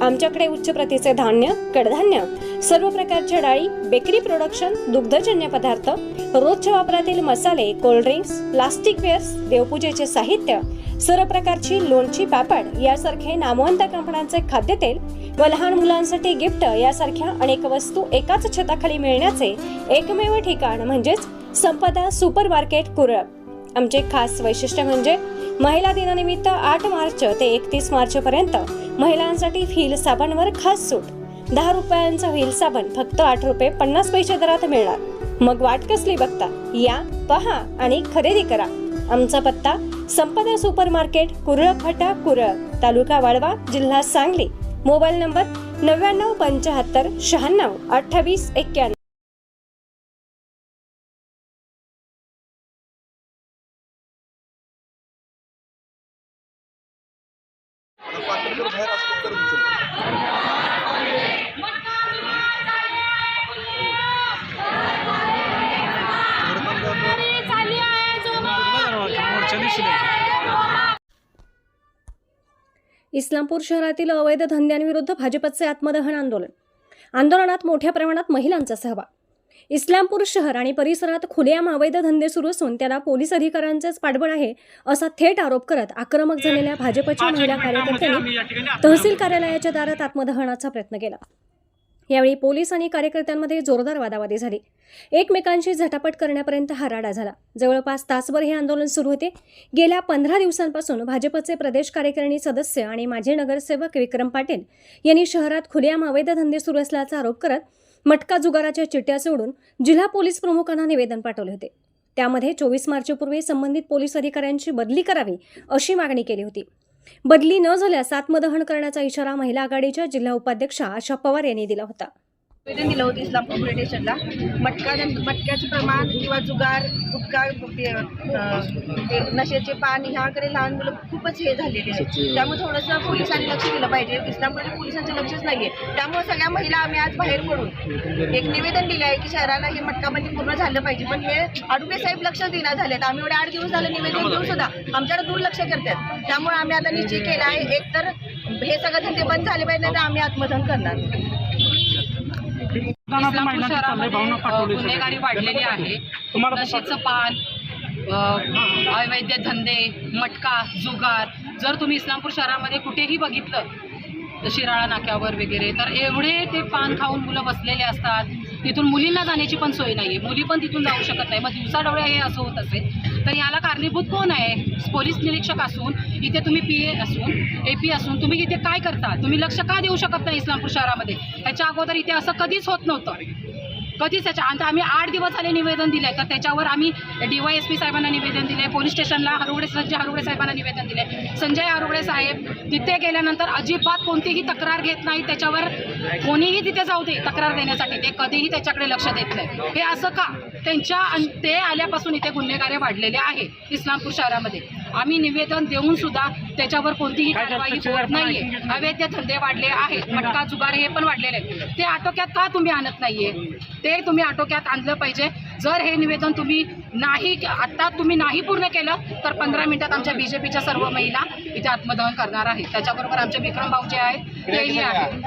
आमच्याकडे उच्च प्रतीचे धान्य कडधान्य सर्व प्रकारच्या डाळी बेकरी प्रोडक्शन दुग्धजन्य पदार्थ रोजच्या वापरातील मसाले कोल्ड्रिंक्स प्लास्टिक वेअर्स देवपूजेचे साहित्य सर्व प्रकारची लोणची पापड यासारखे नामवंत कंपन्यांचे खाद्यतेल व लहान मुलांसाठी गिफ्ट यासारख्या अनेक वस्तू एकाच छताखाली मिळण्याचे एकमेव ठिकाण म्हणजेच संपदा सुपर मार्केट कुरळ. आमचे खास वैशिष्ट्य म्हणजे महिला दिनानिमित्त आठ मार्च ते एकतीस मार्च पर्यंत महिलांसाठी व्हील साबणवर खास सूट. दहा रुपयांचा व्हील साबण फक्त आठ रुपये पन्नास पैसे दरात मिळणार. मग वाट कसली बघता? या पहा आणि खरेदी करा. आमचा पत्ता संपदा सुपर मार्केट कुरळ फटा कुरळ तालुका वाळवा जिल्हा सांगली. मोबाईल नंबर नव्याण्णव पंच्याहत्तर शहाण्णव अठ्ठावीस एक्क्याण्णव. जर बाहेर असलं तर इस्लामपूर शहरातील अवैध धंद्यांविरुद्ध भाजपचे आत्मदहन आंदोलन. आंदोलनात मोठ्या प्रमाणात महिलांचा सहभाग. इस्लामपूर शहर आणि परिसरात खुलेआम अवैध धंदे सुरू असून त्याला पोलीस अधिकाऱ्यांचेच पाठबळ आहे असा थेट आरोप करत आक्रमक झालेल्या भाजपच्या महिला कार्यकर्त्यांनी तहसील कार्यालयाच्या दारात आत्मदहनाचा प्रयत्न केला. यावेळी पोलीस आणि कार्यकर्त्यांमध्ये जोरदार वादावादी झाली. एकमेकांशी झटापट करण्यापर्यंत हा राडा झाला. जवळपास तासभर हे आंदोलन सुरू होते. गेल्या पंधरा दिवसांपासून भाजपचे प्रदेश कार्यकारिणी सदस्य आणि माजी नगरसेवक विक्रम पाटील यांनी शहरात खुलेआम अवैध धंदे सुरू असल्याचा आरोप करत मटका जुगाराच्या चिट्ट्या सोडून जिल्हा पोलीस प्रमुखांना निवेदन पाठवले होते. त्यामध्ये चोवीस मार्चपूर्वी संबंधित पोलीस अधिकाऱ्यांची बदली करावी अशी मागणी केली होती. बदली न झाल्यास आत्मदहन करण्याचा इशारा महिला आघाडीच्या जिल्हा उपाध्यक्षा आशा पवार यांनी दिला होता. निवेदन दिलं होतं इस्लामपूर पोलीस स्टेशनला. मटका मटक्याचं प्रमाण किंवा जुगार गुटखा नशेचे पान ह्याकडे लहान मुलं खूपच हे झालेले आहेत. त्यामुळे थोडंसं पोलिसांनी लक्ष दिलं पाहिजे. इस्लामपूरच्या पोलिसांचं लक्षच नाहीये. त्यामुळे सगळ्या महिला आम्ही आज बाहेर पडून एक निवेदन दिले आहे की शहराला हे मटकाबंदी पूर्ण झालं पाहिजे. पण हे आडुके साहेब लक्ष देण्यात झालेत आम्ही एवढे आठ दिवस झालं निवेदन देऊन सुद्धा आमच्याकडे दुर्लक्ष करतात. त्यामुळे आम्ही आता निश्चय केला आहे. एक तर हे सगळं धंदे बंद झाले पाहिजे नाही तर आम्ही आत्मदहन करणार. इस्लामपूर शहरामध्ये अ, गुन्हेगारी वाढलेली आहे. नशेचं पान अवैध धंदे मटका जुगार. जर तुम्ही इस्लामपूर शहरामध्ये कुठेही बघितलं शिराळा नाक्यावर वगैरे. तर एवढे ते पान खाऊन मुलं बसलेले असतात. तिथून मुलींना जाण्याची पण सोय नाही आहे मुली पण तिथून जाऊ शकत नाही. मग दिवसाडोळे हे असं होत असेल. तर याला कारणीभूत कोण आहे? पोलीस निरीक्षक असून इथे तुम्ही पी ए असून ए पी असून तुम्ही इथे काय करता? तुम्ही लक्ष का देऊ शकत नाही इस्लामपूर शहरामध्ये? ह्याच्या अगोदर इथे असं कधीच होत नव्हतं. कधीच त्याच्या आता आम्ही आठ दिवस झाले निवेदन दिले तर त्याच्यावर आम्ही डी वाय एस पी साहेबांना निवेदन दिले पोलीस स्टेशनला हरुगडे संजय हरुगडे साहेबांना निवेदन दिले संजय हरुगडे साहेब तिथे गेल्यानंतर अजिबात कोणतीही तक्रार घेत नाही त्याच्यावर कोणीही तिथे जाऊ दे तक्रार देण्यासाठी. ते कधीही त्याच्याकडे लक्ष देत नाही हे असं का? त्यांच्या अन- ते आल्यापासून इथे गुन्हेगारे वाढलेले आहे इस्लामपूर शहरामध्ये. आम्ही निवेदन देऊन सुद्धा त्याच्यावर कोणतीही कारवाई होत नाहीये. अवैध धंदे वाढले आहेत. मटका जुगार हे पण वाढलेले आहेत. ते आटोक्यात का तुम्ही आणत नाहीये? ते तुम्ही आटोक्यात आणलं पाहिजे. जर हे निवेदन तुम्ही नाही आत्ता तुम्ही नाही पूर्ण केलं तर पंधरा मिनिटात आमच्या बीजेपीच्या सर्व महिला इथे आत्मदहन करणार आहेत. त्याच्याबरोबर आमचे विक्रम भाऊ जे आहेत तेही आहेत.